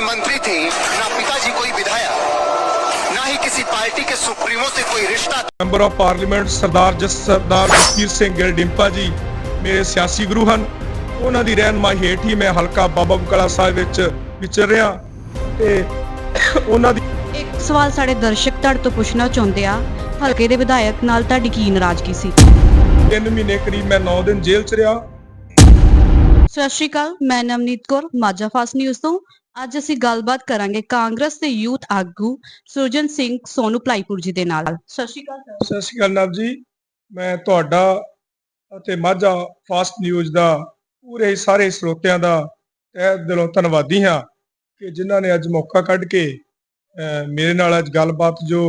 मंत्री थे ना पिताजी कोई विधायक ना ही किसी पार्टी के सुप्रीमो से कोई रिश्ता member of parliament Sardar Jas Sardar Jasvir Singh Gill Dimpa ji ਮੇਰੇ ਸਿਆਸੀ ਗੁਰੂ ਹਨ ਉਹਨਾਂ ਦੀ ਰਹਿਨਮਾਈ ਹੇਠ ਹੀ ਮੈਂ ਹਲਕਾ ਬਾਬਾ ਬਕਾਲਾ ਸਾਹਿਬ ਵਿੱਚ ਵਿਚਰ ਰਿਹਾ ਤੇ ਉਹਨਾਂ ਦੀ ਇੱਕ ਸਵਾਲ ਸਾਡੇ ਦਰਸ਼ਕ ਤੁਹਾਡੇ ਤੋਂ ਪੁੱਛਣਾ ਚਾਹੁੰਦੇ ਆ ਹਲਕੇ ਦੇ ਵਿਧਾਇਕ ਨਾਲ ਤੁਹਾਡੀ ਕੀ ਨਾਰਾਜ਼ਗੀ ਸੀ 3 ਮਹੀਨੇ ਕਰੀਬ ਮੈਂ 9 ਦਿਨ ਜੇਲ੍ਹ 'ਚ ਰਿਹਾ ਸਤਿ ਸ਼੍ਰੀ ਅਕਾਲ ਮੈਂ ਨਵਨੀਤ ਕੌਰ ਮਾਝਾ ਫਾਸਟ ਨਿਊਜ਼ ਤੋਂ ਅੱਜ ਅਸੀਂ ਗੱਲਬਾਤ ਕਰਾਂਗੇ ਕਾਂਗਰਸ ਦੇ ਯੂਥ ਆਗੂ ਸੁਰਜਨ ਸਿੰਘ ਸੋਨੂ ਭਲਾਈਪੁਰ ਜੀ ਦੇ ਨਾਲ। ਸਤਿ ਸ਼੍ਰੀ ਅਕਾਲ ਸਰ। ਸਤਿ ਸ਼੍ਰੀ ਅਕਾਲ ਨਵ ਜੀ। ਮੈਂ ਤੁਹਾਡਾ ਅਤੇ ਮਾਝਾ ਫਾਸਟ ਨਿਊਜ਼ ਦਾ ਪੂਰੇ ਸਾਰੇ ਸਰੋਤਿਆਂ ਦਾ ਤਹਿ ਦਿਲੋਂ ਧੰਨਵਾਦੀ ਹਾਂ ਕਿ ਜਿਨ੍ਹਾਂ ਨੇ ਅੱਜ ਮੌਕਾ ਕੱਢ ਕੇ ਮੇਰੇ ਨਾਲ ਅੱਜ ਗੱਲਬਾਤ ਜੋ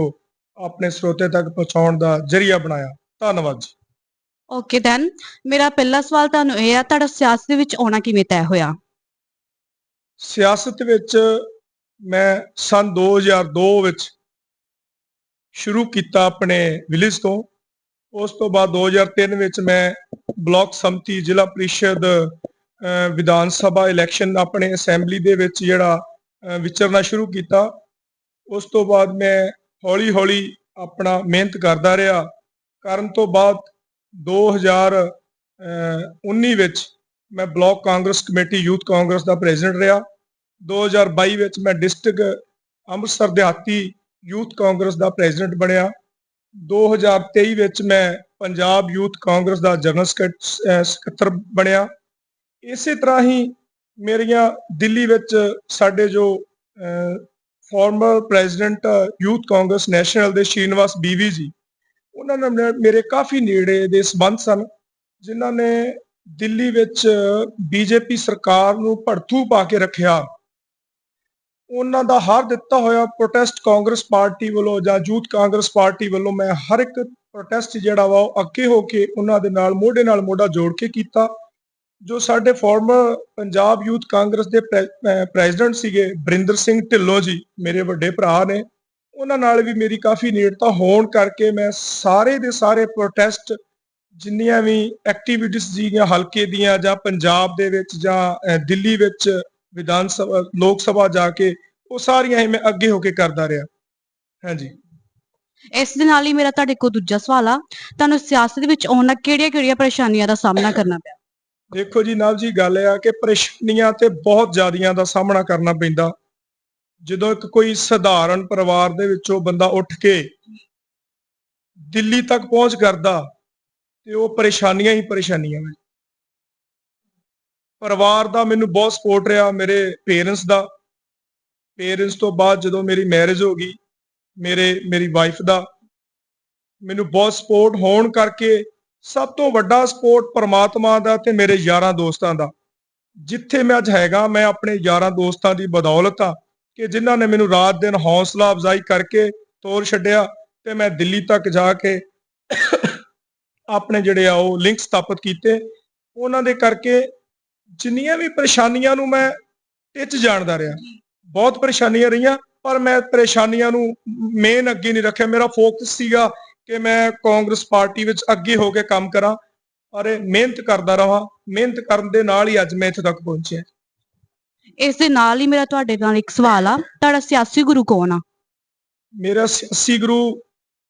ਆਪਣੇ ਸਰੋਤੇ ਤੱਕ ਪਹੁੰਚਾਉਣ ਦਾ ਜ਼ਰੀਆ ਬਣਾਇਆ। ਧੰਨਵਾਦ ਜੀ। Okay then. ਮੇਰਾ ਪਹਿਲਾ ਸਵਾਲ ਤੁਹਾਨੂੰ ਇਹ ਆ ਤੁਹਾਡਾ ਸਿਆਸਤ ਦੇ ਵਿੱਚ ਆਉਣਾ ਕਿਵੇਂ ਤੈਅ ਹੋਇਆ? ਸਿਆਸਤ ਵਿੱਚ ਮੈਂ ਸਨ 2002 ਵਿੱਚ ਸ਼ੁਰੂ ਕੀਤਾ ਆਪਣੇ ਵਿਲੇਜ ਤੋਂ। ਉਸ ਤੋਂ ਬਾਅਦ 2003 ਵਿੱਚ ਮੈਂ ਬਲਾਕ ਸੰਮਤੀ ਜ਼ਿਲ੍ਹਾ ਪ੍ਰੀਸ਼ਦ ਵਿਧਾਨ ਸਭਾ ਇਲੈਕਸ਼ਨ ਆਪਣੇ ਅਸੈਂਬਲੀ ਦੇ ਵਿੱਚ ਜਿਹੜਾ ਵਿਚਰਨਾ ਸ਼ੁਰੂ ਕੀਤਾ। ਉਸ ਤੋਂ ਬਾਅਦ ਮੈਂ ਹੌਲੀ-ਹੌਲੀ ਆਪਣਾ ਮਿਹਨਤ ਕਰਦਾ ਰਿਹਾ। ਕਰਨ ਤੋਂ ਬਾਅਦ 2019 ਵਿੱਚ ਮੈਂ block Congress committee, youth Congress ਦਾ ਪ੍ਰੈਜ਼ੀਡੈਂਟ ਰਿਹਾ। 2022 ਵਿੱਚ ਮੈਂ ਡਿਸਟ੍ਰਿਕਟ ਅੰਮ੍ਰਿਤਸਰ ਦਿਹਾਤੀ ਯੂਥ ਕਾਂਗਰਸ ਦਾ ਪ੍ਰੈਜ਼ੀਡੈਂਟ ਬਣਿਆ। 2023 ਵਿੱਚ ਮੈਂ ਪੰਜਾਬ ਯੂਥ ਕਾਂਗਰਸ ਦਾ ਜਨਰਲ ਸਕੱਤਰ ਬਣਿਆ। ਇਸੇ ਤਰ੍ਹਾਂ ਹੀ ਮੇਰੀਆਂ ਦਿੱਲੀ ਵਿੱਚ ਸਾਡੇ ਜੋ former president youth Congress national ਦੇ ਸ਼੍ਰੀਨਿਵਾਸ ਬੀਵੀ ਜੀ, ਉਹਨਾਂ ਨਾਲ ਮੇਰੇ ਕਾਫੀ ਨੇੜੇ ਦੇ ਸਬੰਧ ਸਨ, ਜਿਨ੍ਹਾਂ ਨੇ ਦਿੱਲੀ ਵਿੱਚ ਬੀਜੇਪੀ ਸਰਕਾਰ ਨੂੰ ਭੜਥੂ ਪਾ ਕੇ ਰੱਖਿਆ। ਉਹਨਾਂ ਦਾ ਹਰ ਦਿੱਤਾ ਹੋਇਆ ਪ੍ਰੋਟੈਸਟ ਕਾਂਗਰਸ ਪਾਰਟੀ ਵੱਲੋਂ ਜਾਂ ਯੂਥ ਕਾਂਗਰਸ ਪਾਰਟੀ ਵੱਲੋਂ ਮੈਂ ਹਰ ਇੱਕ ਪ੍ਰੋਟੈਸਟ ਜਿਹੜਾ ਵਾ ਉਹ ਅੱਗੇ ਹੋ ਕੇ ਉਹਨਾਂ ਦੇ ਨਾਲ ਮੋਢੇ ਨਾਲ ਮੋਢਾ ਜੋੜ ਕੇ ਕੀਤਾ। ਜੋ ਸਾਡੇ ਫਾਰਮਰ ਪੰਜਾਬ ਯੂਥ ਕਾਂਗਰਸ ਦੇ ਪ੍ਰੈਜ਼ੀਡੈਂਟ ਸੀਗੇ ਬਰਿੰਦਰ ਸਿੰਘ ਢਿੱਲੋਂ ਜੀ, ਮੇਰੇ ਵੱਡੇ ਭਰਾ ਨੇ। ਉਹਨਾਂ ਨਾਲ ਵੀ ਮੇਰੀ ਕਾਫੀ ਨੇੜਤਾ ਹੋਣ ਕਰਕੇ ਮੈਂ ਸਾਰੇ ਦੇ ਸਾਰੇ ਪ੍ਰੋਟੈਸਟ ਜਿੰਨੀਆਂ ਵੀ ਐਕਟੀਵਿਟੀਜ਼ ਜੀਆਂ ਹਲਕੇ ਦੀਆਂ ਜਾਂ ਪੰਜਾਬ ਦੇ ਵਿੱਚ ਜਾਂ ਦਿੱਲੀ ਵਿੱਚ ਵਿਧਾਨ ਸਭਾ ਲੋਕ ਸਭਾ ਜਾ ਕੇ ਉਹ ਸਾਰੀਆਂ ਹੀ ਮੈਂ ਅੱਗੇ ਹੋ ਕੇ ਕਰਦਾ ਰਿਹਾ। ਹਾਂਜੀ। ਇਸ ਦੇ ਨਾਲ ਹੀ ਮੇਰਾ ਤੁਹਾਡੇ ਕੋਲ ਦੂਜਾ ਸਵਾਲ ਆ। ਤੁਹਾਨੂੰ ਸਿਆਸਤ ਦੇ ਵਿੱਚ ਆਉਣ ਨਾਲ ਕਿਹੜੀਆਂ-ਕਿਹੜੀਆਂ ਪਰੇਸ਼ਾਨੀਆਂ ਦਾ ਸਾਹਮਣਾ ਕਰਨਾ ਪਿਆ? ਦੇਖੋ ਜੀ ਨਵ ਜੀ ਗੱਲ ਇਹ ਆ ਕਿ ਪਰੇਸ਼ਾਨੀਆਂ ਤੇ ਬਹੁਤ ਜ਼ਿਆਦੀਆਂ ਦਾ ਸਾਹਮਣਾ ਕਰਨਾ ਪੈਂਦਾ। ਜਦੋਂ ਇੱਕ ਕੋਈ ਸਧਾਰਨ ਪਰਿਵਾਰ ਦੇ ਵਿੱਚੋਂ ਬੰਦਾ ਉੱਠ ਕੇ ਦਿੱਲੀ ਤੱਕ ਪਹੁੰਚ ਕਰਦਾ ਤੇ ਉਹ ਪਰੇਸ਼ਾਨੀਆਂ ਹੀ ਪਰੇਸ਼ਾਨੀਆਂ ਨੇ। ਪਰਿਵਾਰ ਦਾ ਮੈਨੂੰ ਬਹੁਤ ਸਪੋਰਟ ਰਿਹਾ ਮੇਰੇ ਪੇਰੈਂਟਸ ਦਾ। ਪੇਰੈਂਟਸ ਤੋਂ ਬਾਅਦ ਜਦੋਂ ਮੇਰੀ ਮੈਰਿਜ ਹੋ ਗਈ, ਮੇਰੇ, ਮੇਰੀ ਵਾਈਫ ਦਾ, ਮੈਨੂੰ ਬਹੁਤ ਸਪੋਰਟ ਹੋਣ ਕਰਕੇ ਸਭ ਤੋਂ ਵੱਡਾ ਸਪੋਰਟ ਪਰਮਾਤਮਾ ਦਾ ਤੇ ਮੇਰੇ ਯਾਰਾਂ ਦੋਸਤਾਂ ਦਾ। ਜਿੱਥੇ ਮੈਂ ਅੱਜ ਹੈਗਾ, ਮੈਂ ਆਪਣੇ ਯਾਰਾਂ ਦੋਸਤਾਂ ਦੀ ਬਦੌਲਤ ਆ ਕਿ ਜਿਨ੍ਹਾਂ ਨੇ ਮੈਨੂੰ ਰਾਤ ਦਿਨ ਹੌਸਲਾ ਅਫਜ਼ਾਈ ਕਰਕੇ ਤੋਰ ਛੱਡਿਆ ਤੇ ਮੈਂ ਦਿੱਲੀ ਤੱਕ ਜਾ ਕੇ ਆਪਣੇ ਜਿਹੜੇ ਆ ਉਹ ਲਿੰਕ ਸਥਾਪਿਤ ਕੀਤੇ ਉਹਨਾਂ ਦੇ ਕਰਕੇ ਜਿੰਨੀਆਂ ਵੀ ਪਰੇਸ਼ਾਨੀਆਂ ਨੂੰ ਮੈਂ ਟਿੱਚ ਜਾਣਦਾ ਰਿਹਾ। ਬਹੁਤ ਪਰੇਸ਼ਾਨੀਆਂ ਰਹੀਆਂ ਪਰ ਮੈਂ ਪਰੇਸ਼ਾਨੀਆਂ ਨੂੰ ਮੇਨ ਅੱਗੇ ਨਹੀਂ ਰੱਖਿਆ। ਮੇਰਾ ਫੋਕਸ ਸੀਗਾ ਕਿ ਮੈਂ ਕਾਂਗਰਸ ਪਾਰਟੀ ਵਿੱਚ ਅੱਗੇ ਹੋ ਕੇ ਕੰਮ ਕਰਾਂ ਔਰ ਇਹ ਮਿਹਨਤ ਕਰਦਾ ਰਹਾ। ਮਿਹਨਤ ਕਰਨ ਦੇ ਨਾਲ ਹੀ ਅੱਜ ਮੈਂ ਇੱਥੇ ਤੱਕ ਪਹੁੰਚਿਆ। ਇਸ ਦੇ ਨਾਲ ਹੀ ਮੇਰਾ ਤੁਹਾਡੇ ਨਾਲ ਇੱਕ ਸਵਾਲ ਆ। ਤੁਹਾਡਾ ਸਿਆਸੀ ਗੁਰੂ ਕੌਣ ਆ? ਮੇਰਾ ਸਿਆਸੀ ਗੁਰੂ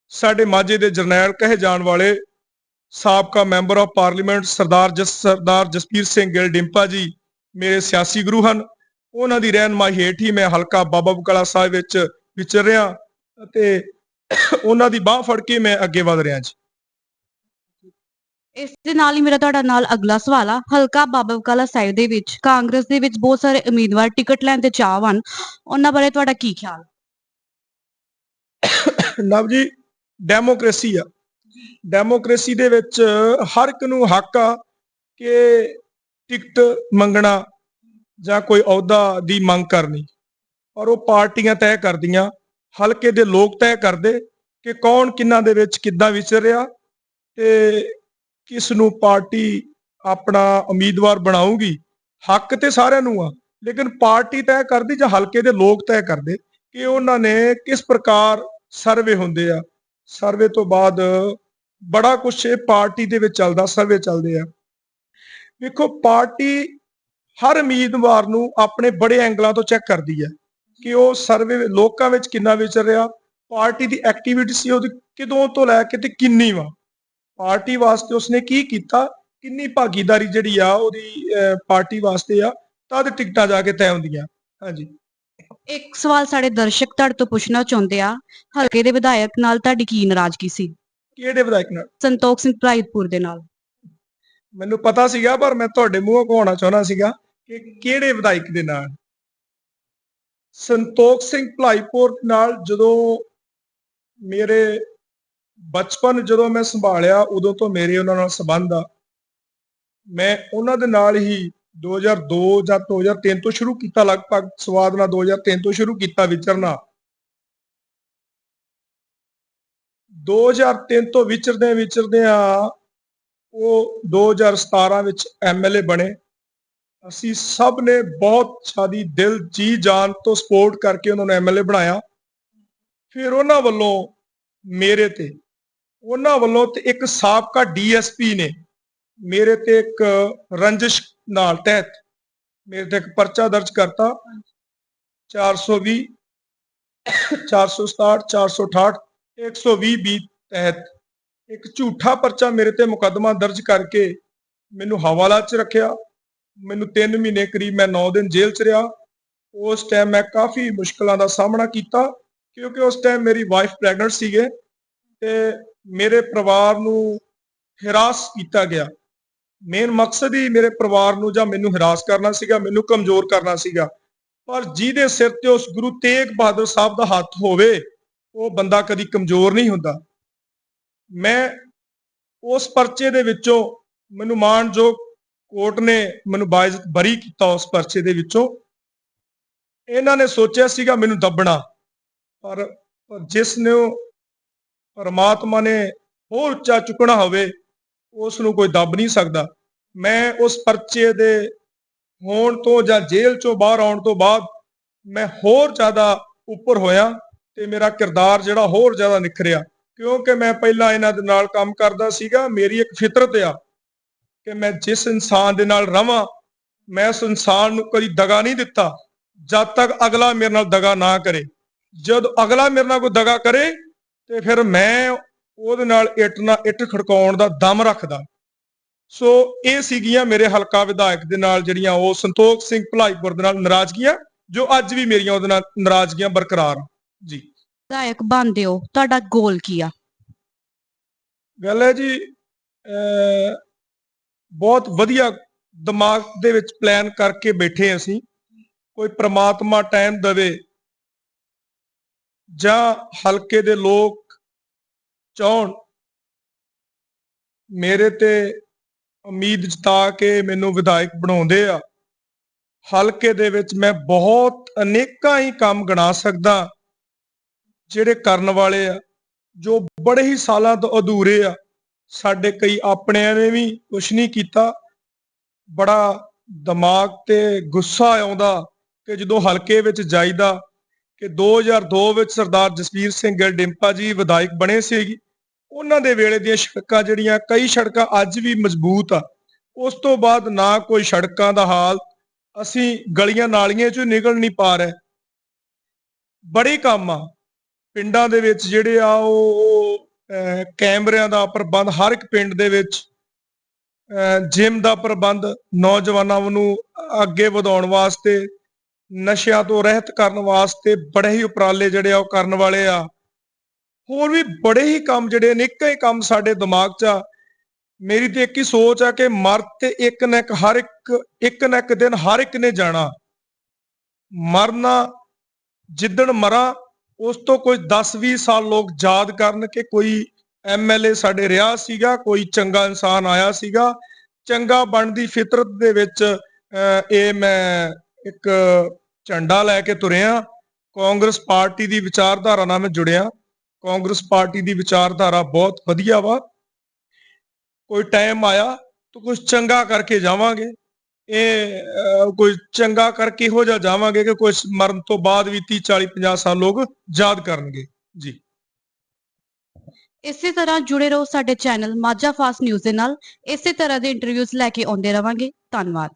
ਸਾਡੇ ਮਾਝੇ ਦੇ ਜਰਨੈਲ ਕਹੇ ਜਾਣ ਵਾਲੇ ਸਾਬਕਾ member of parliament Sardar Jas Sardar Jaspir Singh Gill Dimpa ji ਮੇਰੇ ਸਿਆਸੀ ਗੁਰੂ ਹਨ। ਉਹਨਾਂ ਦੀ ਰਹਿਨਮਾਈ ਹੇਠ ਹੀ ਮੈਂ ਹਲਕਾ ਬਾਬਾ ਬਕਾਲਾ ਸਾਹਿਬ ਵਿੱਚ ਵਿਚਰ ਰਿਹਾ ਅਤੇ ਉਹਨਾਂ ਦੀ ਬਾਹ ਫੜ ਕੇ ਮੈਂ ਅੱਗੇ ਵਧ ਰਿਹਾ ਜੀ। ਇਸ ਦੇ ਨਾਲ ਹੀ ਮੇਰਾ ਤੁਹਾਡਾ ਨਾਲ ਅਗਲਾ ਸਵਾਲ ਆ। ਹਲਕਾ ਬਾਬਾ ਬਕਾਲਾ ਸਾਹਿਬ ਦੇ ਵਿੱਚ ਕਾਂਗਰਸ ਦੇ ਵਿੱਚ ਬਹੁਤ ਸਾਰੇ ਉਮੀਦਵਾਰ ਟਿਕਟ ਲੈਣ ਤੇ ਚਾਹਵਾਨ ਉਹਨਾਂ ਬਾਰੇ ਤੁਹਾਡਾ ਕੀ ਖਿਆਲ? ਨਵ ਜੀ ਡੈਮੋਕ੍ਰੇਸੀ ਆ। ਡੈਮੋਕ੍ਰੇਸੀ ਦੇ ਵਿੱਚ ਹਰ ਇੱਕ ਨੂੰ ਹੱਕ ਆ ਕਿ ਟਿਕਟ ਮੰਗਣਾ ਜਾਂ ਕੋਈ ਅਹੁਦਾ ਦੀ ਮੰਗ ਕਰਨੀ। ਔਰ ਉਹ ਪਾਰਟੀਆਂ ਤੈਅ ਕਰਦੀਆਂ, ਹਲਕੇ ਦੇ ਲੋਕ ਤੈਅ ਕਰਦੇ ਕਿ ਕੌਣ ਕਿੰਨਾ ਦੇ ਵਿੱਚ ਕਿੱਦਾਂ ਵਿਚਰ ਰਿਹਾ ਤੇ ਕਿਸ ਨੂੰ ਪਾਰਟੀ ਆਪਣਾ ਉਮੀਦਵਾਰ ਬਣਾਊਗੀ। ਹੱਕ ਤੇ ਸਾਰਿਆਂ ਨੂੰ ਆ, ਲੇਕਿਨ ਪਾਰਟੀ ਤੈਅ ਕਰਦੀ ਜਾਂ ਹਲਕੇ ਦੇ ਲੋਕ ਤੈਅ ਕਰਦੇ ਕਿ ਉਹਨਾਂ ਨੇ ਕਿਸ ਪ੍ਰਕਾਰ ਸਰਵੇ ਹੁੰਦੇ ਆ। ਸਰਵੇ ਤੋਂ ਬਾਅਦ ਬੜਾ ਕੁਝ ਇਹ ਪਾਰਟੀ ਦੇ ਵਿੱਚ ਚੱਲਦਾ ਸਰਵੇ ਚੱਲਦੇ ਆ। ਵੇਖੋ ਪਾਰਟੀ ਹਰ ਉਮੀਦਵਾਰ ਨੂੰ ਆਪਣੇ ਬੜੇ ਐਂਗਲਾਂ ਤੋਂ ਚੈੱਕ ਕਰਦੀ ਹੈ ਕਿ ਉਹ ਸਰਵੇ ਲੋਕਾਂ ਵਿੱਚ ਕਿੰਨਾ ਵਿਚਰ ਰਿਹਾ ਪਾਰਟੀ ਦੀ ਐਕਟੀਵਿਟੀ ਸੀ ਉਹਦੀ ਕਿਦੋਂ ਤੋਂ ਲੈ ਕੇ ਤੇ ਕਿੰਨੀ ਵਾ। ਪਾਰਟੀ ਵਾਸਤੇ ਉਸਨੇ ਕੀ ਕੀਤਾ ਕਿੰਨੀ ਭਾਗੀਦਾਰੀ ਜਿਹੜੀ ਆ ਉਹਦੀ ਅਹ, ਪਾਰਟੀ ਵਾਸਤੇ ਆ ਤਦ ਟਿਕਟਾਂ ਜਾ ਕੇ ਤੈਅ ਹੁੰਦੀਆਂ। ਹਾਂਜੀ। ਇੱਕ ਸਵਾਲ ਸਾਡੇ ਦਰਸ਼ਕ ਤੁਹਾਡੇ ਤੋਂ ਪੁੱਛਣਾ ਚਾਹੁੰਦੇ ਆ ਹਲਕੇ ਦੇ ਵਿਧਾਇਕ ਨਾਲ ਤੁਹਾਡੀ ਕੀ ਨਾਰਾਜ਼ਗੀ ਸੀ? ਕਿਹੜੇ ਵਿਧਾਇਕ ਨਾਲ? ਸੰਤੋਖ ਸਿੰਘ ਭਰਾਈਪੁਰ ਦੇ ਨਾਲ। ਮੈਨੂੰ ਪਤਾ ਸੀਗਾ ਪਰ ਮੈਂ ਤੁਹਾਡੇ ਮੂੰਹੋਂ ਕਹਾਉਣਾ ਚਾਹੁੰਦਾ ਸੀਗਾ ਕਿ ਕਿਹੜੇ ਵਿਧਾਇਕ ਦੇ ਨਾਲ? ਸੰਤੋਖ ਸਿੰਘ ਭਲਾਈਪੁਰ ਨਾਲ ਜਦੋਂ ਮੇਰੇ ਬਚਪਨ ਜਦੋਂ ਮੈਂ ਸੰਭਾਲਿਆ ਉਦੋਂ ਤੋਂ ਮੇਰੇ ਉਹਨਾਂ ਨਾਲ ਸੰਬੰਧ ਆ। ਮੈਂ ਉਹਨਾਂ ਦੇ ਨਾਲ ਹੀ 2002 ਜਾਂ 2003 ਤੋਂ ਸ਼ੁਰੂ ਕੀਤਾ ਲਗਭਗ ਸਵਾਦ ਨਾਲ 2003 ਤੋਂ ਸ਼ੁਰੂ ਕੀਤਾ ਵਿਚਰਨਾ। 2003 ਤੋਂ ਵਿਚਰਦੇ ਵਿਚਰਦੇ ਆ ਉਹ 2017 ਵਿੱਚ ਐਮਐਲਏ ਬਣੇ। ਅਸੀਂ ਸਭ ਨੇ ਬਹੁਤ ਸਾਦੀ ਦਿਲ ਜੀ ਜਾਨ ਤੋਂ ਸਪੋਰਟ ਕਰਕੇ ਉਹਨਾਂ ਨੂੰ ਐਮਐਲਏ ਬਣਾਇਆ। ਫਿਰ ਉਹਨਾਂ ਵੱਲੋਂ ਮੇਰੇ ਤੇ, ਉਹਨਾਂ ਵੱਲੋਂ ਤੇ ਇੱਕ ਸਾਬਕਾ ਡੀਐਸਪੀ ਨੇ ਮੇਰੇ ਤੇ ਇੱਕ ਰੰਜਿਸ਼ ਨਾਲ ਤਹਿਤ ਮੇਰੇ ਤੇ ਇੱਕ ਪਰਚਾ ਦਰਜ ਕਰਤਾ। 420 467 468 120 ਬੀ ਤਹਿਤ ਇੱਕ ਝੂਠਾ ਪਰਚਾ ਮੇਰੇ ਤੇ ਮੁਕੱਦਮਾ ਦਰਜ ਕਰਕੇ ਮੈਨੂੰ ਹਵਾਲਾ 'ਚ ਰੱਖਿਆ। ਮੈਨੂੰ 3 ਮਹੀਨੇ ਕਰੀਬ ਮੈਂ 9 ਦਿਨ ਜੇਲ੍ਹ 'ਚ ਰਿਹਾ। ਉਸ ਟਾਈਮ ਮੈਂ ਕਾਫੀ ਮੁਸ਼ਕਲਾਂ ਦਾ ਸਾਹਮਣਾ ਕੀਤਾ ਕਿਉਂਕਿ ਉਸ ਟਾਈਮ ਮੇਰੀ ਵਾਈਫ ਪ੍ਰੈਗਨੈਂਟ ਸੀਗੇ ਤੇ ਮੇਰੇ ਪਰਿਵਾਰ ਨੂੰ ਹਿਰਾਸ ਕੀਤਾ ਗਿਆ। ਮੇਨ ਮਕਸਦ ਹੀ ਮੇਰੇ ਪਰਿਵਾਰ ਨੂੰ ਜਾਂ ਮੈਨੂੰ ਹਿਰਾਸ ਕਰਨਾ ਸੀਗਾ, ਮੈਨੂੰ ਕਮਜ਼ੋਰ ਕਰਨਾ ਸੀਗਾ। ਪਰ ਜਿਹਦੇ ਸਿਰ ਤੇ ਉਸ ਗੁਰੂ ਤੇਗ ਬਹਾਦਰ ਸਾਹਿਬ ਦਾ ਹੱਥ ਹੋਵੇ ਉਹ ਬੰਦਾ ਕਦੀ ਕਮਜ਼ੋਰ ਨਹੀਂ ਹੁੰਦਾ। ਮੈਂ ਉਸ ਪਰਚੇ ਦੇ ਵਿੱਚੋਂ ਮੈਨੂੰ ਮਾਣਯੋਗ ਕੋਰਟ ਨੇ ਮੈਨੂੰ ਬਾਇਜ਼ਤ ਬਰੀ ਕੀਤਾ ਉਸ ਪਰਚੇ ਦੇ ਵਿੱਚੋਂ। ਇਹਨਾਂ ਨੇ ਸੋਚਿਆ ਸੀਗਾ ਮੈਨੂੰ ਦੱਬਣਾ ਪਰ ਪਰ ਜਿਸ ਨੇ ਪਰਮਾਤਮਾ ਨੇ ਹੋਰ ਉੱਚਾ ਚੁੱਕਣਾ ਹੋਵੇ, ਉਸ ਨੂੰ ਕੋਈ ਦੱਬ ਨਹੀਂ ਸਕਦਾ। ਮੈਂ ਉਸ ਪਰਚੇ ਦੇ ਹੋਣ ਤੋਂ ਜਾਂ ਜੇਲ੍ਹ ਚੋਂ ਬਾਹਰ ਆਉਣ ਤੋਂ ਬਾਅਦ ਮੈਂ ਹੋਰ ਜ਼ਿਆਦਾ ਉੱਪਰ ਹੋਇਆ। ਤੇ ਮੇਰਾ ਕਿਰਦਾਰ ਜਿਹੜਾ ਹੋਰ ਜ਼ਿਆਦਾ ਨਿਖਰਿਆ, ਕਿਉਂਕਿ ਮੈਂ ਪਹਿਲਾਂ ਇਹਨਾਂ ਦੇ ਨਾਲ ਕੰਮ ਕਰਦਾ ਸੀਗਾ, ਮੇਰੀ ਇੱਕ ਫਿਤਰਤ ਆ ਕਿ ਮੈਂ ਜਿਸ ਇਨਸਾਨ ਦੇ ਨਾਲ ਰਵਾਂ, ਮੈਂ ਉਸ ਇਨਸਾਨ ਨੂੰ ਕਦੀ ਦਗਾ ਨਹੀਂ ਦਿੱਤਾ, ਜਦ ਤੱਕ ਅਗਲਾ ਮੇਰੇ ਨਾਲ ਦਗਾ ਨਾ ਕਰੇ। ਜਦ ਅਗਲਾ ਮੇਰੇ ਨਾਲ ਕੋਈ ਦਗਾ ਕਰੇ, ਤੇ ਫਿਰ ਮੈਂ ਉਹਦੇ ਨਾਲ ਇੱਟ ਨਾਲ ਇੱਟ ਖੜਕਾਉਣ ਦਾ ਦਮ ਰੱਖਦਾ। ਸੋ ਇਹ ਸੀਗੀਆਂ ਮੇਰੇ ਹਲਕਾ ਵਿਧਾਇਕ ਦੇ ਨਾਲ ਜਿਹੜੀਆਂ ਉਹ ਸੰਤੋਖ ਸਿੰਘ ਭਲਾਈਪੁਰ ਦੇ ਨਾਲ ਨਾਰਾਜ਼ਗੀਆਂ, ਜੋ ਅੱਜ ਵੀ ਮੇਰੀਆਂ ਉਹਦੇ ਨਾਲ ਨਾਰਾਜ਼ਗੀਆਂ ਬਰਕਰਾਰ ਜੀ। ਵਿਧਾਇਕ ਬਣਦੇ ਹੋ ਤੁਹਾਡਾ ਗੋਲ ਕੀ ਆ? ਗੱਲ ਹੈ ਜੀ ਬਹੁਤ ਵਧੀਆ ਦਿਮਾਗ ਦੇ ਵਿੱਚ ਪਲਾਨ ਕਰਕੇ ਬੈਠੇ ਅਸੀਂ। ਕੋਈ ਪ੍ਰਮਾਤਮਾ ਟਾਈਮ ਦੇਵੇ ਜਾਂ ਹਲਕੇ ਦੇ ਲੋਕ ਚਾਹਣ ਮੇਰੇ ਤੇ ਉਮੀਦ ਜਤਾ ਕੇ ਮੈਨੂੰ ਵਿਧਾਇਕ ਬਣਾਉਂਦੇ ਆ। ਹਲਕੇ ਦੇ ਵਿੱਚ ਮੈਂ ਬਹੁਤ ਅਨੇਕਾਂ ਹੀ ਕੰਮ ਗਣਾ ਸਕਦਾ। ਜਿਹੜੇ ਕਰਨ ਵਾਲੇ ਆ, ਜੋ ਬੜੇ ਹੀ ਸਾਲਾਂ ਤੋਂ ਅਧੂਰੇ ਆ, ਸਾਡੇ ਕਈ ਆਪਣਿਆਂ ਨੇ ਵੀ ਕੁਛ ਨਹੀਂ ਕੀਤਾ। ਬੜਾ ਦਿਮਾਗ ਤੇ ਗੁੱਸਾ ਆਉਂਦਾ ਕਿ ਜਦੋਂ ਹਲਕੇ ਵਿੱਚ ਜਾਈਦਾ ਕਿ 2002 ਵਿੱਚ ਸਰਦਾਰ ਜਸਵੀਰ ਸਿੰਘ ਗਿੱਲ ਡਿੰਪਾ ਜੀ ਵਿਧਾਇਕ ਬਣੇ ਸੀ ਉਹਨਾਂ ਦੇ ਵੇਲੇ ਦੀਆਂ ਸੜਕਾਂ ਜਿਹੜੀਆਂ, ਕਈ ਸੜਕਾਂ ਅੱਜ ਵੀ ਮਜ਼ਬੂਤ ਆ। ਉਸ ਤੋਂ ਬਾਅਦ ਨਾ ਕੋਈ ਸੜਕਾਂ ਦਾ ਹਾਲ, ਅਸੀਂ ਗਲੀਆਂ ਨਾਲੀਆਂ ਚੋਂ ਨਿਕਲ ਨਹੀਂ ਪਾ ਰਹੇ। ਬੜੇ ਕੰਮ ਆ। ਪਿੰਡਾਂ ਦੇ ਵਿੱਚ ਜਿਹੜੇ ਆ ਉਹ ਅਹ, ਕੈਮਰਿਆਂ ਦਾ ਪ੍ਰਬੰਧ ਹਰ ਇੱਕ ਪਿੰਡ ਦੇ ਵਿੱਚ ਜਿਮ ਦਾ ਪ੍ਰਬੰਧ ਨੌਜਵਾਨਾਂ ਨੂੰ ਅੱਗੇ ਵਧਾਉਣ ਵਾਸਤੇ ਨਸ਼ਿਆਂ ਤੋਂ ਰਹਿਤ ਕਰਨ ਵਾਸਤੇ ਬੜੇ ਹੀ ਉਪਰਾਲੇ ਜਿਹੜੇ ਆ ਉਹ ਕਰਨ ਵਾਲੇ ਆ। ਹੋਰ ਵੀ ਬੜੇ ਹੀ ਕੰਮ ਜਿਹੜੇ ਅਨੇਕਾਂ ਹੀ ਕੰਮ ਸਾਡੇ ਦਿਮਾਗ 'ਚ ਆ। ਮੇਰੀ ਤੇ ਇੱਕ ਹੀ ਸੋਚ ਆ ਕਿ ਮਰ ਤੇ ਇੱਕ ਨਾ ਇੱਕ ਹਰ ਇੱਕ ਇੱਕ ਨਾ ਇੱਕ ਦਿਨ ਹਰ ਇੱਕ ਨੇ ਜਾਣਾ। ਮਰਨਾ ਜਿੱਦਣ ਮਰਾਂ ਉਸ ਤੋਂ ਕੋਈ 10-20 ਸਾਲ ਲੋਕ ਯਾਦ ਕਰਨ ਕਿ ਕੋਈ ਐਮਐਲਏ ਸਾਡੇ ਰਿਹਾ ਸੀਗਾ ਕੋਈ ਚੰਗਾ ਇਨਸਾਨ ਆਇਆ ਸੀਗਾ। ਚੰਗਾ ਬਣਦੀ ਫਿਤਰਤ ਦੇ ਵਿੱਚ ਅਹ, ਇਹ ਮੈਂ ਇੱਕ ਝੰਡਾ ਲੈ ਕੇ ਤੁਰਿਆ। ਕਾਂਗਰਸ ਪਾਰਟੀ ਦੀ ਵਿਚਾਰਧਾਰਾ ਨਾਲ ਮੈਂ ਜੁੜਿਆ। ਕਾਂਗਰਸ ਪਾਰਟੀ ਦੀ ਵਿਚਾਰਧਾਰਾ ਬਹੁਤ ਵਧੀਆ ਵਾ। ਕੋਈ ਟਾਈਮ ਆਇਆ ਤਾਂ ਕੁਝ ਚੰਗਾ ਕਰਕੇ ਜਾਵਾਂਗੇ। ਇਹ ਕੋਈ ਚੰਗਾ ਕਰਕੇ ਹੋ ਜਾ ਜਾਵਾਂਗੇ ਕਿ ਕੋਈ ਮਰਨ ਤੋਂ ਬਾਅਦ ਵੀ 30 40 50 ਸਾਲ ਲੋਕ ਯਾਦ ਕਰਨਗੇ। ਜੀ। ਇਸੇ ਤਰ੍ਹਾਂ ਜੁੜੇ ਰਹੋ ਸਾਡੇ ਚੈਨਲ ਮਾਝਾ ਫਾਸਟ ਨਿਊਜ਼ ਦੇ ਨਾਲ। ਇਸੇ ਤਰ੍ਹਾਂ ਦੇ ਇੰਟਰਵਿਊਜ਼ ਲੈ ਕੇ ਆਉਂਦੇ ਰਵਾਂਗੇ। ਧੰਨਵਾਦ।